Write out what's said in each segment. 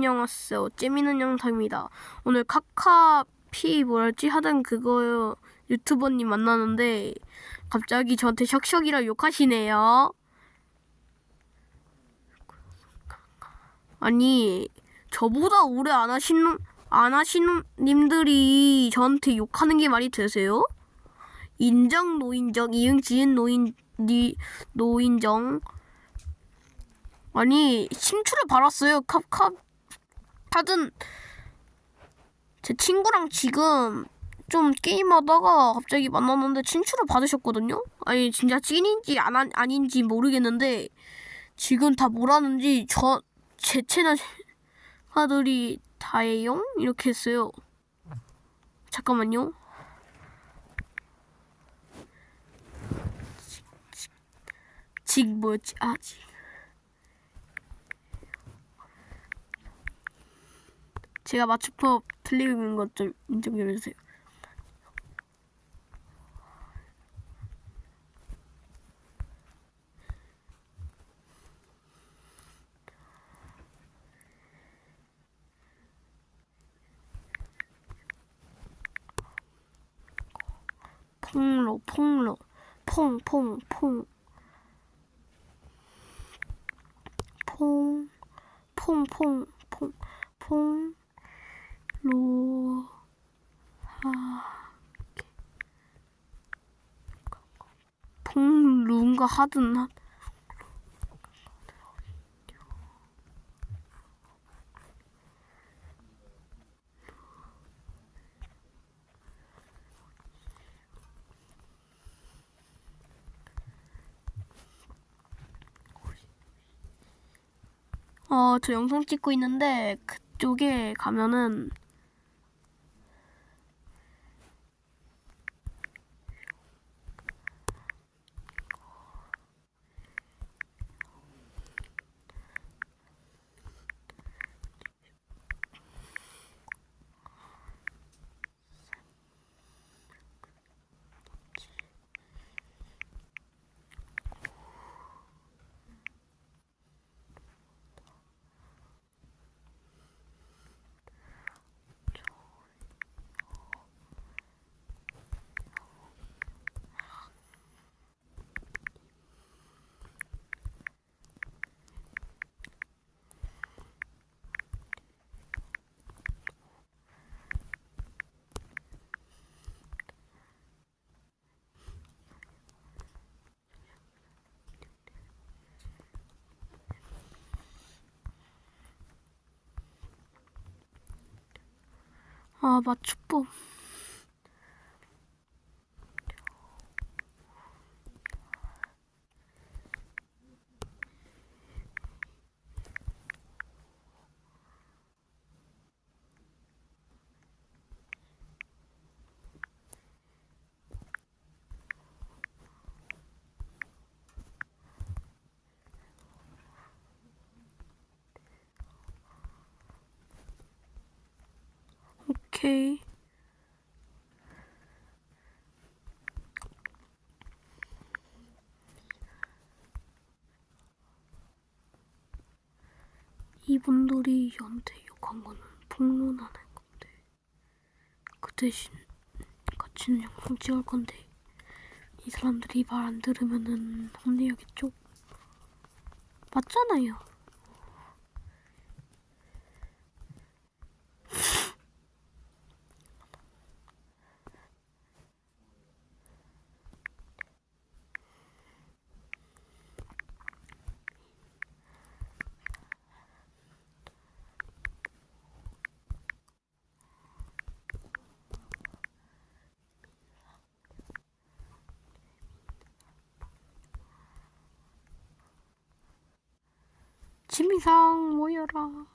안녕하세요. 재미있는 영상입니다. 오늘 카카피 뭐랄지 하던 그거 유튜버님 만나는데 갑자기 저한테 샥샥이라 욕하시네요. 아니 저보다 오래 안 하시는 안 하시는 님들이 저한테 욕하는 게 말이 되세요? 인정 노인정 이응 지은 노인 니 노인정 아니 신출을 받았어요 캅캅 하든 제 친구랑 지금 좀 게임하다가 갑자기 만났는데 친추를 받으셨거든요? 아니 진짜 찐인지 안, 한- 아닌지 모르겠는데 지금 다 뭐라는지 저 제 채널 하들이 다예용 이렇게 했어요. 잠깐만요. 직 뭐였지? 아 직. 제가 맞춤법 틀리는 것 좀 인정 좀 해주세요. 폭로 폭로. 퐁퐁퐁. 퐁 퐁 퐁 퐁 퐁 로, 하, 퐁룬가 하든 하, 어, 저 영상 찍고 있는데 그쪽에 가면은 아, 맞춤법. 오케이. 이분들이 저한테 욕한 거는 폭로나는 건데 그 대신 같이는 영상 찍을 건데 이 사람들이 말 안 들으면은 혼내야겠죠? 맞잖아요. 취미상 모여라.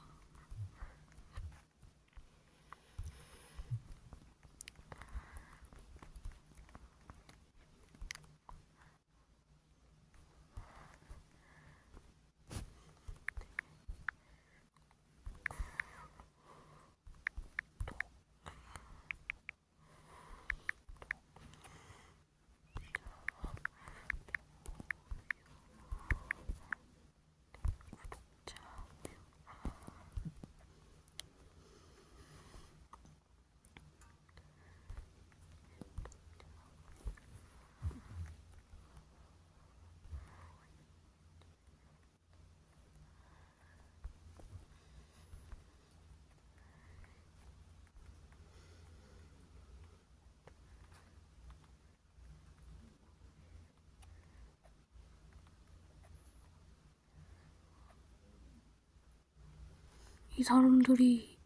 사람들이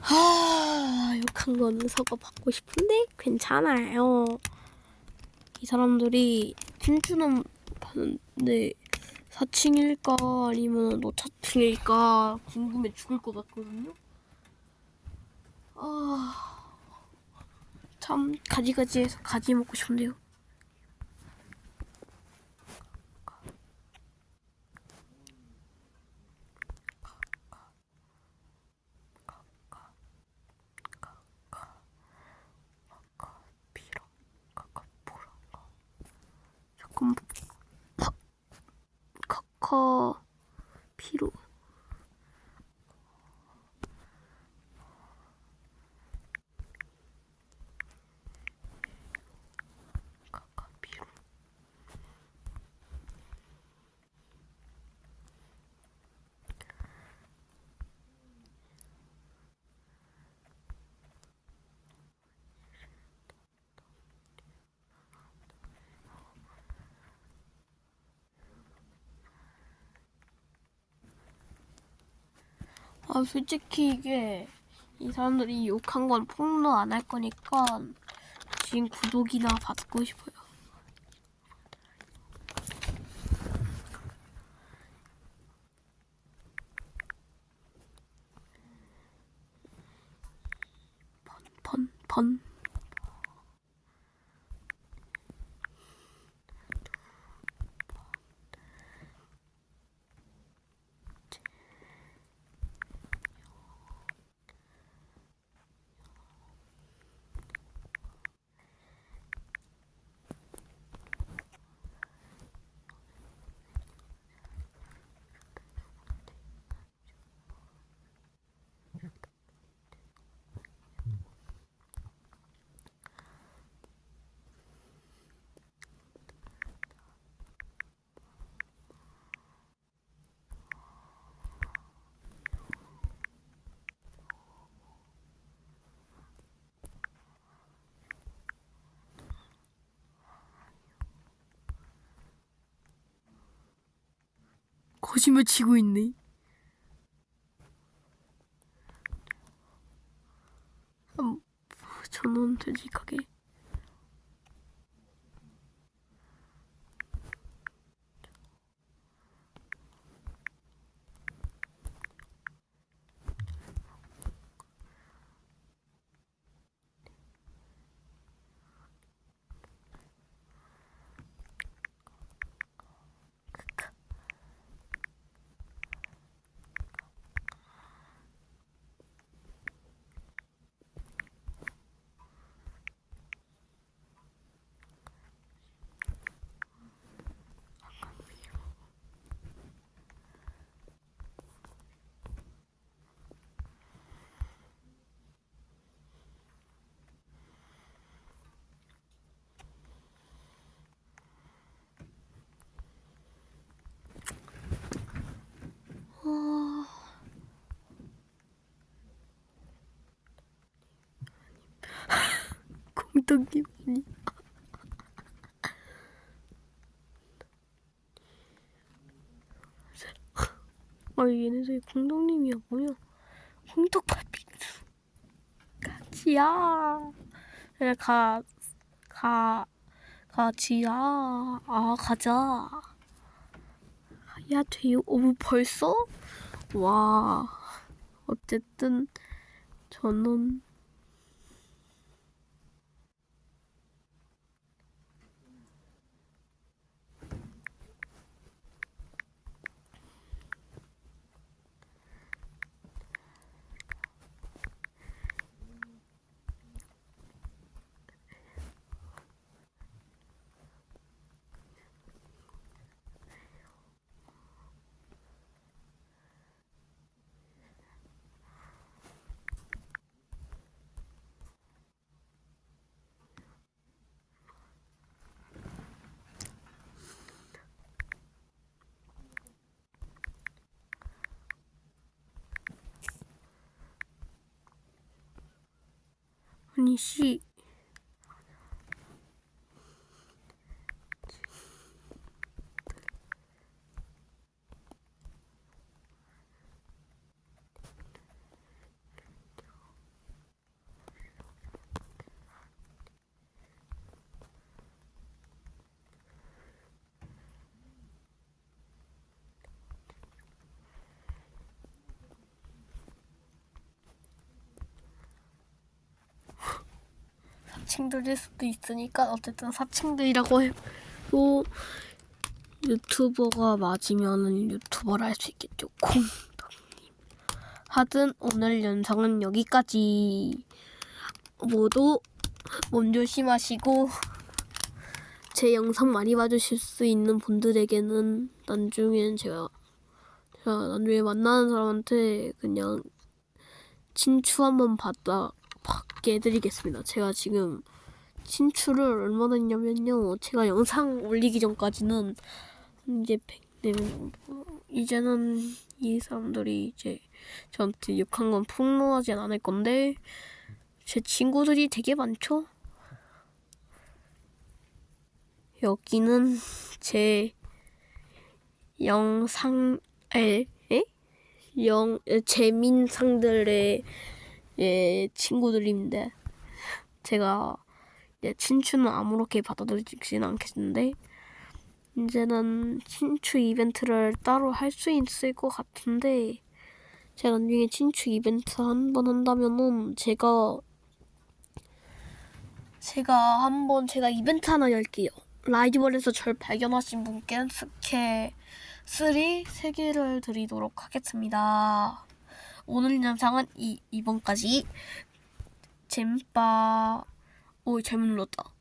하 욕한 거는 사과 받고 싶은데 괜찮아요. 이 사람들이 춤추는 봤는데 4층일까 아니면 노차층일까 궁금해 죽을 것 같거든요. 아, 참 가지가지해서 가지 먹고 싶은데요. 비랑 카카포랑 잠깐 카카 아 솔직히 이게 이 사람들이 욕한 건 폭로 안 할 거니까 지금 구독이나 받고 싶어요. 번, 번, 번. 거짓말 치고 있네. 음, 저는 되직하게. 어... 공덕님 아니. 아 얘네들 공덕님이야 뭐야? 홍덕파빙수 가지야. 그래 가 가 가지야. 아 가자. 야 돼요? 어머 벌써? 와 어쨌든 저는 아 사칭들일 수도 있으니까 어쨌든 사칭들이라고 해도 유튜버가 맞으면은 유튜버를 할 수 있겠죠. 콩떡님. 하든 오늘 영상은 여기까지. 모두 몸 조심하시고 제 영상 많이 봐주실 수 있는 분들에게는 나중엔 제가 제가 나중에 만나는 사람한테 그냥 친추 한번 받다 받게 해드리겠습니다. 제가 지금 친추를 얼마나 했냐면요. 제가 영상 올리기 전까지는 이제 100명 이제는 이 사람들이 이제 저한테 욕한 건 폭로하진 않을 건데 제 친구들이 되게 많죠. 여기는 제 영상 에? 에? 영 에, 재민상들의 예, 친구들인데 제가 예, 친추는 아무렇게 받아들이지는 않겠는데 이제는 친추 이벤트를 따로 할 수 있을 것 같은데 제가 나중에 친추 이벤트 한 번 한다면은 제가 제가 한 번 제가 이벤트 하나 열게요. 라이브월에서 절 발견하신 분께 스케 3 3개를 드리도록 하겠습니다. 오늘 영상은 이, 이번까지 잼빠 오 잘못 눌렀다.